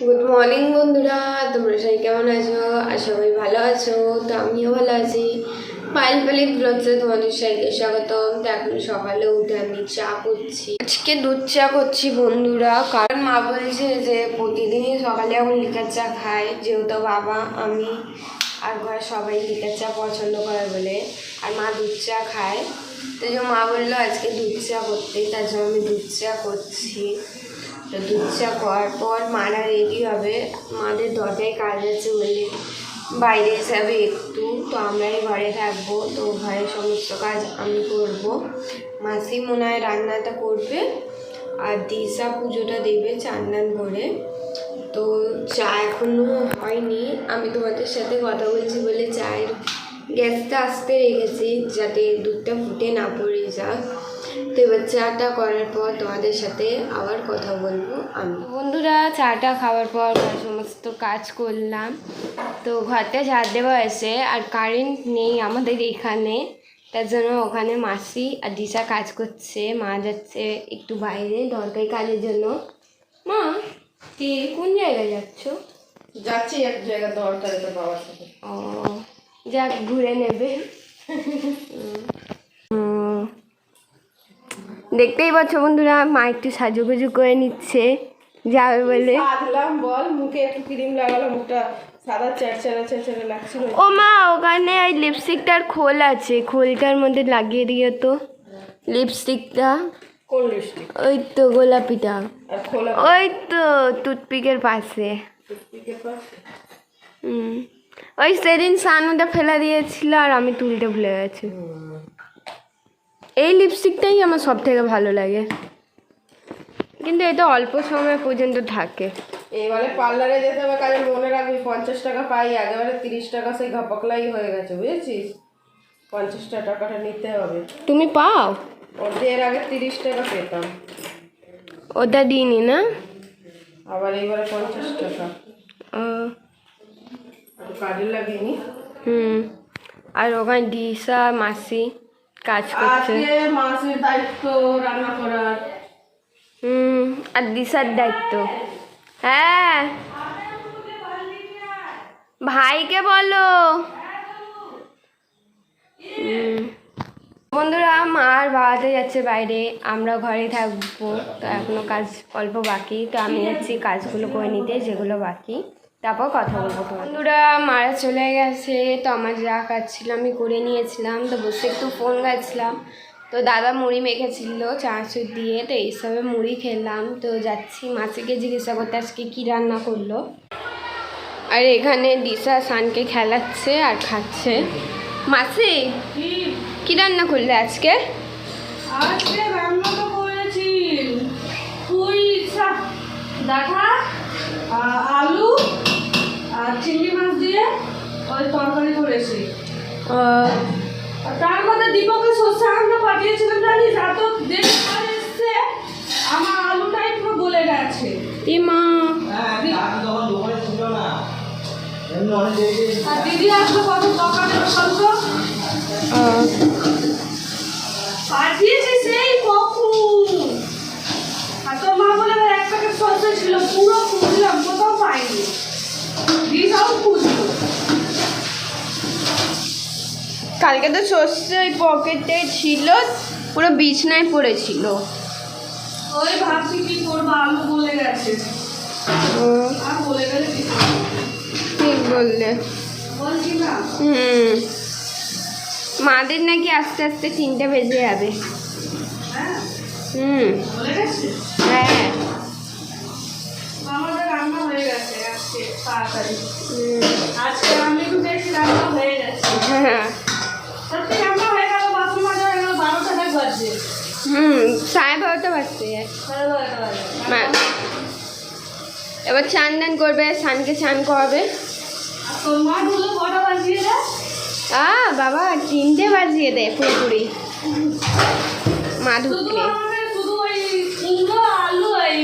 Good morning বন্ধুরা। তোমরা সবাই কেমন আছো? আর সবাই ভালো আছো। তো আমিও ভালো আছি। পাইল পালিত ব্লগসে তোমাদের সবাইকে স্বাগতম। তো এখন সকালে উঠে আমি চা করছি। আজকে দুধ চা করছি, বন্ধুরা। কারণ মা বলছে যে প্রতিদিনই সকালে এখন লিকার চা খায়। যেহেতু বাবা, আমি আর ঘরে সবাই লিকার চা পছন্দ করে বলে। আর মা দুধ চা খায়। তো যে মা বলল আজকে দুধ চা করতে তার জন্য আমি দুধ চা করছি। তো দুধ চা পর মারা রেডি হবে। মাদের দরকারি কাজ আছে বলে বাইরে যাবে একটু। তো আমরাই ঘরে থাকব। তো ঘরের সমস্ত কাজ আমি করব। মাসি মনে হয় রান্নাটা করবে। আর দিশা পুজোটা দেবে চান্দান ভরে তো চা এখনও হয়নি। আমি তোমাদের সাথে কথা বলছি বলে চায়ের গ্যাসটা আসতে রেখেছি যাতে দুধটা ফুটে না পড়ে যাক এবার চাটা করার পর তোমাদের সাথে আবার কথা বলব আমি। বন্ধুরা চাটা খাওয়ার পর সমস্ত কাজ করলাম। তো ঘরটা ঝাড় দেওয়া হয়েছে আর কারেন্ট নেই আমাদের এখানে। তার জন্য ওখানে মাসি আর দিশা কাজ করছে মা যাচ্ছে একটু বাইরে দরকারি কাজের জন্য। মা কি কোন জায়গায় যাচ্ছ? যাচ্ছি এক জায়গা দরকার বাবার সাথে। ও যাক ঘুরে নেবে। দেখতেই পাচ্ছ বন্ধুরা মা একটু সাজুগুজু করে নিচ্ছে যাবে বলে। সাজলাম বল মুখে একটু ক্রিম লাগালাম মুখটা সাদা চ্যাড়চ্যাড়া চ্যাড়চ্যাড়া লাগছিল। ও মা ওখানে ওই লিপস্টিকটার খোল আছে খোলটার মধ্যে লাগিয়ে দিও তো। লিপস্টিকটা কোন লিপস্টিক ওই তো গোলাপিটা। ওই তো টুথপিকের পাশে। টুথপিকের পাশে? হুম। ওই সেদিন সানুটা ফেলে দিয়েছিল আর আমি তুলতে ভুলে গেছি। এই লিপস্টিকটাই আমার সব থেকে ভালো লাগে। কিন্তু এটা অল্প সময় পর্যন্ত থাকে। এবারে পার্লারে যেতে হবে কাজে মনে রাখবি পঞ্চাশ টাকা পাই একেবারে তিরিশ টাকা সেই ঘপকলাই হয়ে গেছে বুঝেছিস? পঞ্চাশ টাকাটা নিতে হবে। তুমি পাও? ওদের আগে তিরিশ টাকা পেতাম। ওটা দিইনি না? আবার এইবারে পঞ্চাশ টাকা। কাজে লাগেনি হুম। আর ওখানে দিশা মাসি। কাজ করছে। মাসের দায়িত্ব রান্না করার। হুম আর দিশার দায়িত্ব। হ্যাঁ। ভাইকে বলো। বন্ধুরা মা আর বাবাতে যাচ্ছে বাইরে। আমরা ঘরে থাকব। তো এখনও কাজ অল্প বাকি। তো আমি যাচ্ছি কাজগুলো করে নিতে যেগুলো বাকি। তারপর কথা বলব বন্ধুরা মারা চলে গেছে তো আমার যা কাজ ছিল আমি করে নিয়েছিলাম তো বসে একটু ফোন গাচ্ছিলাম তো দাদা মুড়ি মেখেছিল চানাচুর দিয়ে তো এইসবে মুড়ি খেলাম। তো যাচ্ছি মাসিকে জিজ্ঞাসা করতে আজকে কী রান্না করল? আর এখানে দিশা সানকে খেলাচ্ছে আর খাচ্ছে। মাসি কি রান্না করলে আজকে? আজকে রান্না তো করেছি। পুঁই শাক। আলু আর চিংড়ি মাছ দিয়ে ওই তরকারি করেছি। তার মধ্যে দীপকের সর্ষে আলুটা পাঠিয়েছিলাম জানিস? এত দেরি করে এসছে আমার আলুটাই পুরো গলে গেছে। এ মা। দিদি আসবে কত দোকানে বলতো পাঠিয়েছি সেই কখন আর তোর মা বলে এক প্যাকেট সর্ষে ছিল পুরো খুঁজলাম কোথাও পাইনি। কালকে তো সর্ষে ওই পকেটে ছিল পুরো বিছনায় পড়েছিল। ওই ভাবছি কি করব আলু বলে গেছে। আর বলে গেলে ঠিক বললে। বলছি না। হুম। মাদের নাকি আস্তে আস্তে তিনটে বেজে যাবে। হ্যাঁ? হুম। হ্যাঁ। গেছে তাড়াতাড়ি। আজকে আমি একটু বেশি রান্না হয়ে গেছে। হ্যাঁ। সত্যি রান্না হয়ে গেল বাসন মাজা হয়ে গেল বারোটা এক বাজছে। হুম সাড়ে বারোটা বাজতে সাড়ে বারোটা বাজে এবার চান দান করবে সানকে চান করাবে। আর তোর কটা বাজিয়ে দেয়? আ বাবা তিনটে বাজিয়ে দেয় পুরোপুরি। মা ঢুকলে। শুধু ওই কুমড়ো আলু এই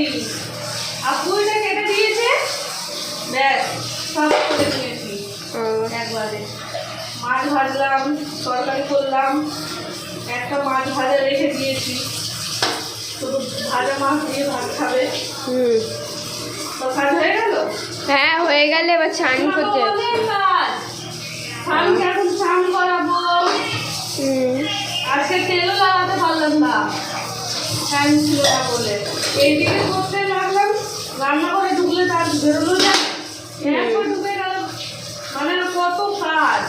পুঁইটা কেটে দিয়েছে ব্যাস সব করে দিয়েছি। ও, একবারে। মাছ ভাজলাম তরকারি করলাম একটা মাছ ভাজা রেখে দিয়েছি। শুধু ভাজা মাছ দিয়ে ভাত খাবে। হুম। তো কাজ হয়ে গেল? হয়ে গেলে এবার চান করতে। স্নান এখন স্নান করাবো। আজকে তেলও লাগাতে পারলাম না। ফ্যান ছিল না বলে। এইদিকে করতে লাগলাম রান্না করে ঢুকলে তার বেরোনো যায় মানে কত কাজ।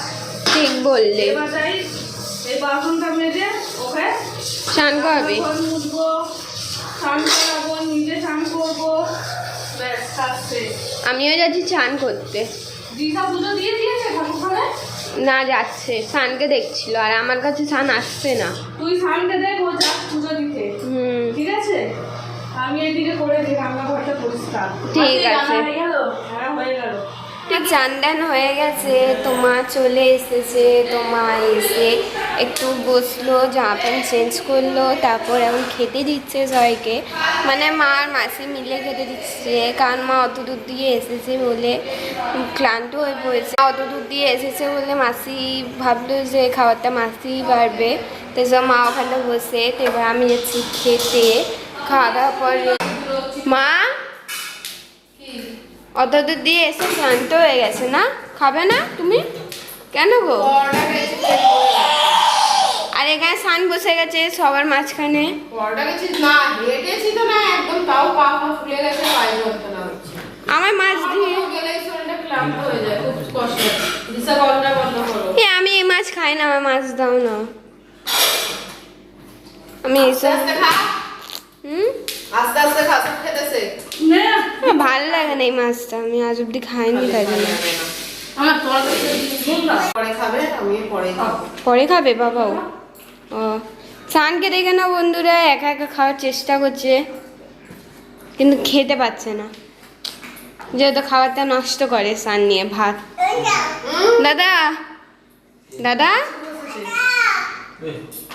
ঠিক বললে। এবার যাই এই বাসনটা মেজে ওকে চান করাবি? ঘর মুছবো স্নান করাবো নিজে স্নান করব। আমিও যাচ্ছি চান করতে। না যাচ্ছে। সানকে দেখছিল আর আমার কাছে সান আসছে না। তুই স্নানকে দেখ ও যাক পুজো দিতে। হুম। ঠিক আছে? আমি এদিকে করে রান্নাঘরটা পরিষ্কার। ঠিক আছে। হয়ে হ্যাঁ গেল। গেছে তোমা চলে এসেছে তোমা এসে একটু বসল জামা প্যান্ট চেঞ্জ করল তারপর এখন খেতে দিচ্ছে সবাইকে। মানে মা আর মাসি মিলে খেতে দিচ্ছে কারণ মা অত দূর দিয়ে এসেছে বলে ক্লান্ত হয়ে পড়েছে। অত দূর দিয়ে এসেছে বলে মাসি ভাবলো যে খাবারটা মাসি পারবে তো মা ওখানটা বসে তো এবার আমি যাচ্ছি খেতে। খাওয়া দাওয়ার পর মা? অত দিয়ে এসে ক্লান্ত হয়ে গেছে না? খাবে না তুমি? কেন গো? আর এখানে সান বসে গেছে সবার মাঝখানে। আমার মাছ দিয়ে আমি এই মাছ খাই না আমার মাছ দাও না। আমি আস্তে ভালো লাগে না এই মাছটা। আমি আজ অব্দি খাইনি তাই জন্য পরে খাবে বাবাও? ও। সানকে দেখে না বন্ধুরা একা একা খাওয়ার চেষ্টা করছে। কিন্তু খেতে পাচ্ছে না। যেহেতু খাবারটা নষ্ট করে সান নিয়ে ভাত। দাদা? দাদা?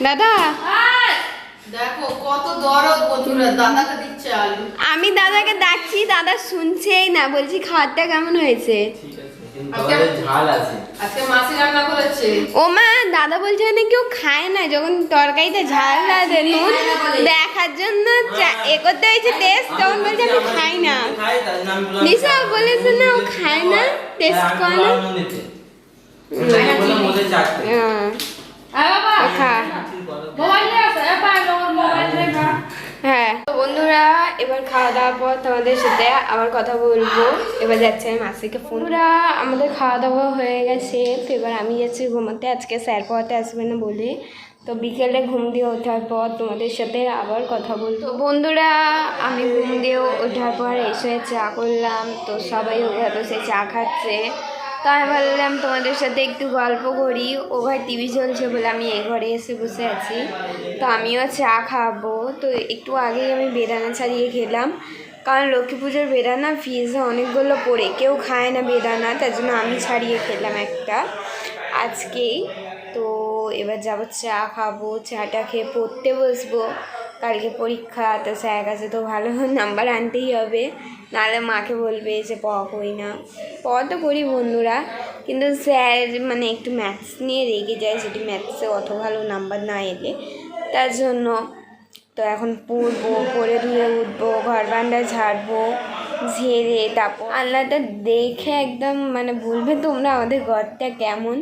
দাদা? কত দরদ বন্ধুরা দাদাকে দিচ্ছে আলু। আমি দাদাকে ডাকছি দাদা শুনছেই না বলছি খাবারটা কেমন হয়েছে? ও মা দাদা বলছে না কেউ খায় না যখন তরকারিতে ঝাল নুন দেখার জন্য চা- এ করতে হয়েছে টেস্ট তখন বলছে আমি খাই না। খাই তাই জন্য আমি বললাম নিশা বলেছে না ও খায় না টেস্ট করে না? হ্যাঁ, ও খা। হ্যাঁ। তো বন্ধুরা, এবার খাওয়া দাওয়ার পর তোমাদের সাথে আবার কথা বলব। এবার যাচ্ছে আমি মাসিকে ফোন আমাদের খাওয়া দাওয়া হয়ে গেছে। তো এবার আমি যাচ্ছি ঘুমাতে। আজকে স্যার পড়াতে আসবে না বলে। তো বিকেলে ঘুম দিয়ে ওঠার পর তোমাদের সাথে আবার কথা বলব। বন্ধুরা, আমি ঘুম দিয়ে ওঠার পর এসে চা করলাম। তো সবাই ওখানে বসে চা খাচ্ছে। তো আমি ভাবলাম তোমাদের সাথে একটু গল্প করি। ও ঘর টিভি চলছে বলে আমি এই ঘরে এসে বসে আছি। তো আমিও চা খাব। তো একটু আগেই আমি বেদানা ছাড়িয়ে খেলাম। কারণ লক্ষ্মী পুজোর বেদানা ফ্রিজে অনেকগুলো পড়ে। কেউ খায় না বেদানা, তার জন্য আমি ছাড়িয়ে খেলাম একটা আজকেই। তো এবার যাব চা খাব, চাটা খেয়ে পড়তে বসবো। কালকে পরীক্ষা, তো স্যার কাছে তো ভালো নাম্বার আনতেই হবে। নাহলে মাকে বলবে যে, প করি না। প তো করি বন্ধুরা, কিন্তু স্যার মানে একটু ম্যাথস নিয়ে রেগে যায় যদি ম্যাথসে অত ভালো নাম্বার না এলে। তার জন্য তো এখন পড়ব, পড়ে ধুয়ে উঠবো, ঘর বান্ডা ঝাড়বো, ঝেড়ে তারপর আল্লাহটা দেখে একদম মানে বলবে তোমরা আমাদের ঘরটা কেমন।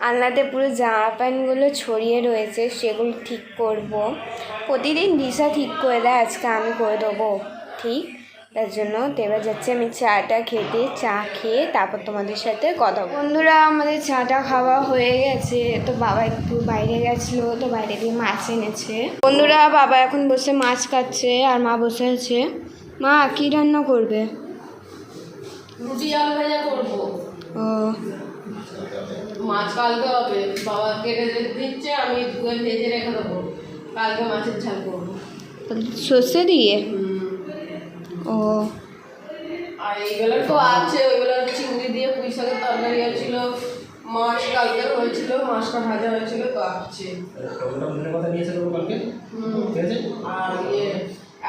আলনাতে পুরো জামা প্যান্টগুলো ছড়িয়ে রয়েছে সেগুলো ঠিক করব। প্রতিদিন দিশা ঠিক করে দেয় আজকে আমি করে দেবো। ঠিক? তার জন্য তো এবার যাচ্ছি আমি চাটা খেতে চা খেয়ে তারপর তোমাদের সাথে কথা বন্ধুরা আমাদের চাটা খাওয়া হয়ে গেছে। তো বাবা একটু বাইরে গেছিল তো বাইরে দিয়ে মাছ এনেছে। বন্ধুরা বাবা এখন বসে মাছ কাটছে আর মা বসে আছে। মা কী রান্না করবে? রুটি আলু ভাজা করব। ও। মাছ কালকে হবে বাবা কেটে দিচ্ছে আমি ধুয়ে ভেজে রেখে দেবো। কালকে মাছের ঝাল করব। সর্ষে দিয়ে? ও। আর এইগুলো তো আছে ওইগুলো চিংড়ি দিয়ে পুঁই শাকের তরকারি হয়েছিল মাছ কালকে হয়েছিল মাছটা ভাজা হয়েছিল তো আছে কথা নিয়ে কালকে? ঠিক আছে? আর ইয়ে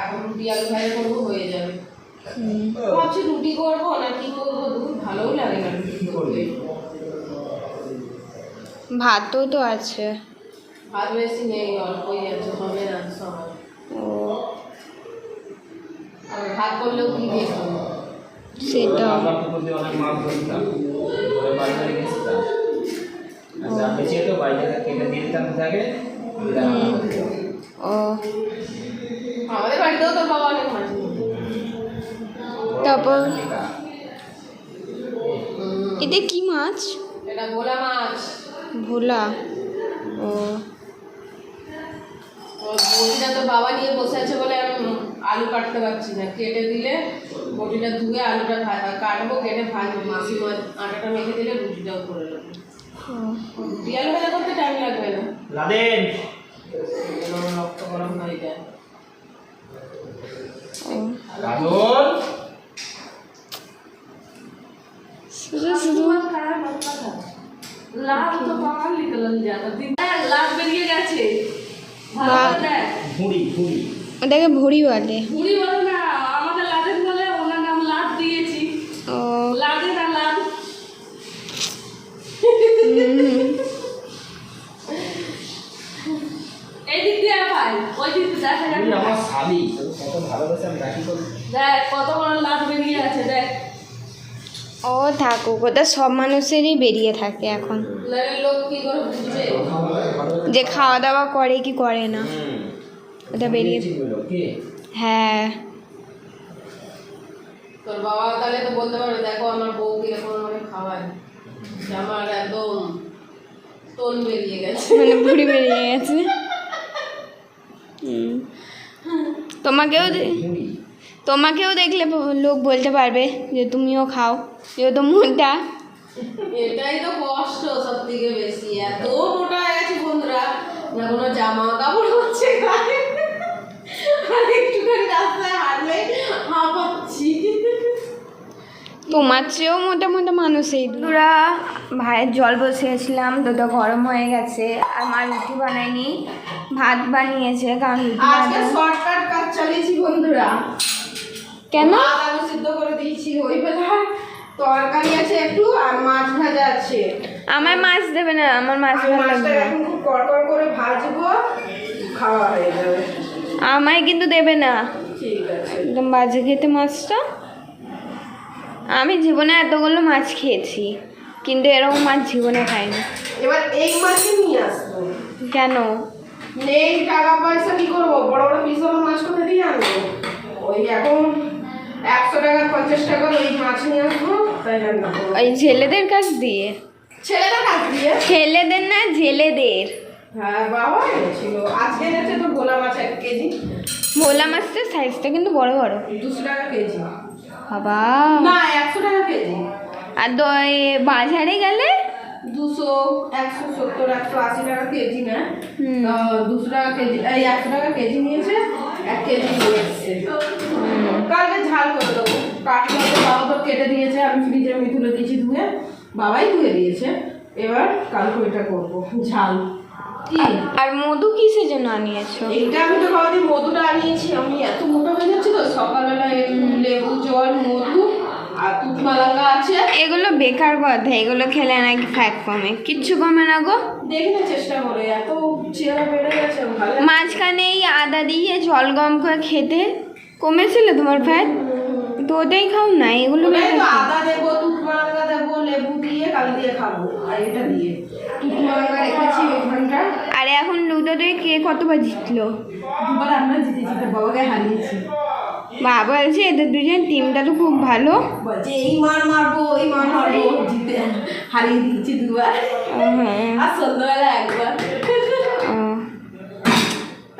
এখন রুটি আলু ভাজা করব হয়ে যাবে। ভাবছি রুটি করব না কি করব দুধ ভালোও লাগে না রুটি করবে? ভাতও তো আছে। ভাত বেশি নেই অল্পই আছে হবে না সবাই। ও। আর ভাত করলেও কি দিয়ে খাব? সেটা। দিতাম। ও। আমাদের বাড়িতেও তোর বাবা অনেক মাছ তারপর। এটা কি মাছ? এটা ভোলা মাছ। ভোলা। ও। বটিটা তো বাবা নিয়ে বসে আছে বলে আমি আলু কাটতে পারছি না। কেটে দিলে বটিটা ধুয়ে আলুটা কাটবো কেটে ভাজবো মাসিমা আটাটা মেখে দিলে রুটিটাও করে নেব। রুটি আলু ভাজা করতে টাইম লাগবে না। লাদেন। রক্ত গরম হয়ে যায়। ও রাজন শুধু শুধু লাভ তো বাবা নিকল যাতা দিন লাভ বেরিয়ে গেছে। ভুঁড়ি ভুঁড়ি। ওটাকে ভুড়ি বলে। না আমাদের লাদেন বলে ওনার নাম লাভ দিয়েছি। ও। লাভ এই দিক দিয়ে ভাই ওই দিক দিয়ে দেখা যাবে আমার শালি কত ভালোবাসে আমি রাখি দেখ কত বড় লাভ বেরিয়ে আছে। ও থাকুক ওটা সব মানুষেরই বেরিয়ে থাকে এখন। যে খাওয়া দাওয়া করে কি করে না? ওটা বেরিয়ে হ্যাঁ। তোর বাবা তাহলে তো বলতে পারবে দেখো আমার বউ কীরকম আমাকে খাওয়ায়। আমার একদম টোন বেরিয়ে গেছে। মানে ভুড়ি বেরিয়ে গেছে। তোমাকেও তোমাকেও দেখলে লোক বলতে পারবে যে তুমিও খাও যেহেতু মোটা এটাই তো কষ্ট সব থেকে বেশি এত মোটা হয়ে গেছে বন্ধুরা। না কোনো জামা কাপড় হচ্ছে একটুখানি রাস্তায় হাঁটলে হাঁপাচ্ছি তোমার চেয়েও মোটা মোটা মানুষ এই দুরা ভাইয়ের জল বসিয়েছিলাম দুটো গরম হয়ে গেছে আর মা রুটি বানায়নি ভাত বানিয়েছে কারণ রুটি শর্টকাট কাজ চালিয়েছি বন্ধুরা। কেন? আলু সিদ্ধ করে দিয়েছি ওই বেলা তরকারি আছে একটু আর মাছ ভাজা আছে। আমার মাছ দেবে না আমার মাছ মাছটা এখন খুব কড়কড় করে ভাজবো খাওয়া হয়ে যাবে। আমায় কিন্তু দেবে না। ঠিক আছে। একদম বাজে খেতে মাছটা। আমি জীবনে এতগুলো মাছ খেয়েছি কিন্তু এরকম মাছ জীবনে খাইনি। এবার এই মাছই নিয়ে আসব। কেন? নেই টাকা পয়সা কি করব? বড় বড় পিস মাছ কোথা দিয়ে আনব? ওই এখন একশো টাকা পঞ্চাশ টাকার ওই মাছ নিয়ে আসব। তাই রান্না করব ওই ছেলেদের কাছ দিয়ে? কাজ দিয়ে ছেলেদের না জেলেদের। হ্যাঁ বাবা এনেছিল। আজকে এনেছে তো ভোলা মাছ এক কেজি। ভোলা মাছটার সাইজটা কিন্তু বড় বড়। দুশো টাকা কেজি। বাবা। না একশো টাকা কেজি। আর দ- এ বাজারে গেলে? দুশো একশো সত্তর একশো আশি টাকা কেজি না? দুশো টাকা কেজি এই একশো টাকা কেজি নিয়েছে এক কেজি নিয়ে এসছে। কালকে ঝাল করে দেবো। কাটলে বাবা তো কেটে দিয়েছে আমি ফ্রিজে আমি তুলে দিয়েছি ধুয়ে। বাবাই ধুয়ে দিয়েছে। এবার কালকে ওইটা করব ঝাল। আর মধু কিসের জন্য আনিয়েছো? এইটা আমি তো বাবা মধুটা আনিয়েছি। আমি এত মোটা হয়ে যাচ্ছি তো সকালবেলা লেবু জল মধু আর তুত আছে। এগুলো বেকার কথা এগুলো খেলে নাকি ফ্যাট কমে। কিচ্ছু কমে না গো। দেখি না চেষ্টা করে এত চেহারা বেড়ে গেছে মাঝখানে এই আদা দিয়ে জল গম করে খেতে কমেছিল তোমার ফ্যাট তো ওটাই খাও না এগুলো ওটাই বেকার তো কি? আদা দেবো তুত দেবো লেবু দিয়ে কাল দিয়ে খাব আর এটা দিয়ে। তুত মালাঙ্গা রেখেছি ওইখানটা। আর এখন লুডোতে কে কতবার জিতলো দুবার আমরা বাবাকে হারিয়েছি বাবা বলছে এদের দুজন টিমটা তো খুব ভালো। বলছে এই মার মারবো এই মার মারবো। জিতে হারিয়ে দিয়েছি দুবার। হ্যাঁ। আর সন্ধ্যাবেলা একবার। ও,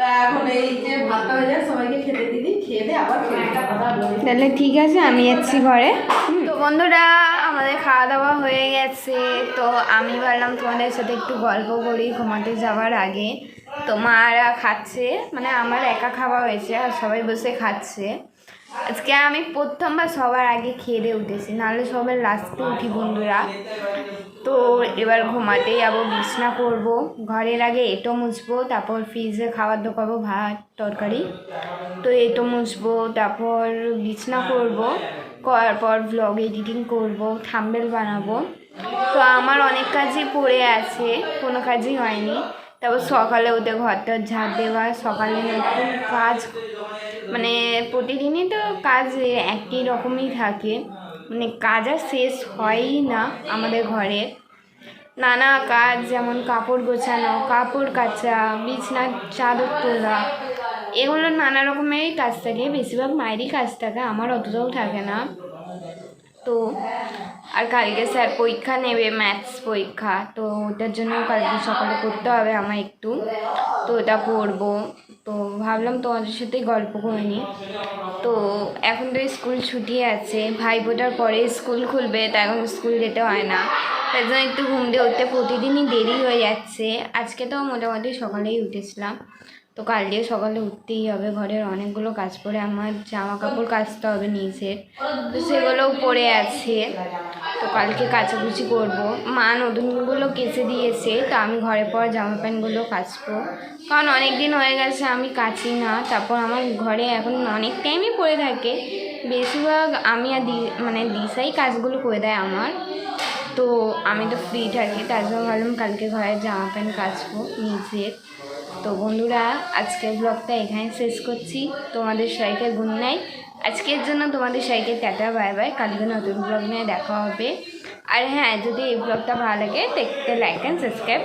তা এখন এই যে ভাতটা হয়ে যায় সবাইকে খেতে দিদি খেয়ে দে আবার খেতে কথা বলি। তাহলে ঠিক আছে আমি যাচ্ছি ঘরে। তো বন্ধুরা আমাদের খাওয়া দাওয়া হয়ে গেছে। তো আমি ভাবলাম তোমাদের সাথে একটু গল্প করি ঘুমাতে যাওয়ার আগে। তো মারা খাচ্ছে মানে আমার একা খাওয়া হয়েছে আর সবাই বসে খাচ্ছে। আজকে আমি প্রথমবার সবার আগে খেয়ে উঠেছি, নাহলে সবার লাস্টে উঠি বন্ধুরা। তো এবার ঘুমাতে যাব, বিছনা করব, ঘরের আগে এটো মুছবো, তারপর ফ্রিজে খাবার ঢোকাবো, ভাত, তরকারি। তো এটো মুছবো, তারপর বিছনা করব, করার পর ব্লগ এডিটিং করব থাম্বেল বানাবো। তো আমার অনেক কাজই পড়ে আছে, কোনো কাজই হয়নি। তারপর সকালে উঠে ঘরটা ঝাঁপ দেওয়া, সকালে নতুন কাজ মানে প্রতিদিনই তো কাজ একই রকমই থাকে। মানে কাজ আর শেষ হয়ই না আমাদের ঘরে। নানা কাজ যেমন কাপড় গোছানো, কাপড় কাচা বিছনার চাদর তোলা, এগুলো নানা রকমেরই কাজ থাকে। বেশিরভাগ মায়েরই কাজ থাকে, আমার অতটাও থাকে না। তো, আর কালকে স্যার পরীক্ষা নেবে, ম্যাথস পরীক্ষা, তো ওটার জন্য কালকে সকালে করতে হবে আমার একটু। তো এটা পড়ব তো ভাবলাম তোমাদের সাথে গল্প করে নিই। তো এখন তো স্কুল ছুটি আছে। ভাই বোটার পরে স্কুল খুলবে, তা এখন স্কুল যেতে হয় না। তাই জন্য একটু ঘুম দিয়ে উঠতে প্রতিদিনই দেরি হয়ে যাচ্ছে। আজকে তো মোটামুটি সকালেই উঠেছিলাম। তো কাল কালকে সকালে উঠতেই হবে, ঘরের অনেকগুলো কাজ পড়ে, আমার জামা কাপড় কাচতে হবে নিজের তো সেগুলোও পড়ে আছে। তো কালকে কাচাকুচি করব। মা নতুনগুলো কেচে দিয়েছে, তো আমি ঘরে পর জামা প্যান্টগুলো কাচবো। কারণ অনেক দিন হয়ে গেছে আমি কাচি না, তারপর আমার ঘরে এখন অনেক টাইমই পড়ে থাকে। বেশিরভাগ আমি আর দি মানে দিশাই কাজগুলো করে দেয় আমার। তো আমি তো ফ্রি থাকি, তার জন্য ভাবলাম কালকে ঘরের জামা প্যান্ট কাচবো নিজের তো বন্ধুরা, আজকের ব্লগটা এখানে শেষ করছি। তোমাদের সবাইকে গুড নাইট আজকের জন্য তোমাদের সবাইকে টাটা বাই বাই কালকে নতুন ব্লগ নিয়ে দেখা হবে। আর হ্যাঁ যদি এই ব্লগটা ভালো লাগে, দেখতে লাইক অ্যান্ড সাবস্ক্রাইব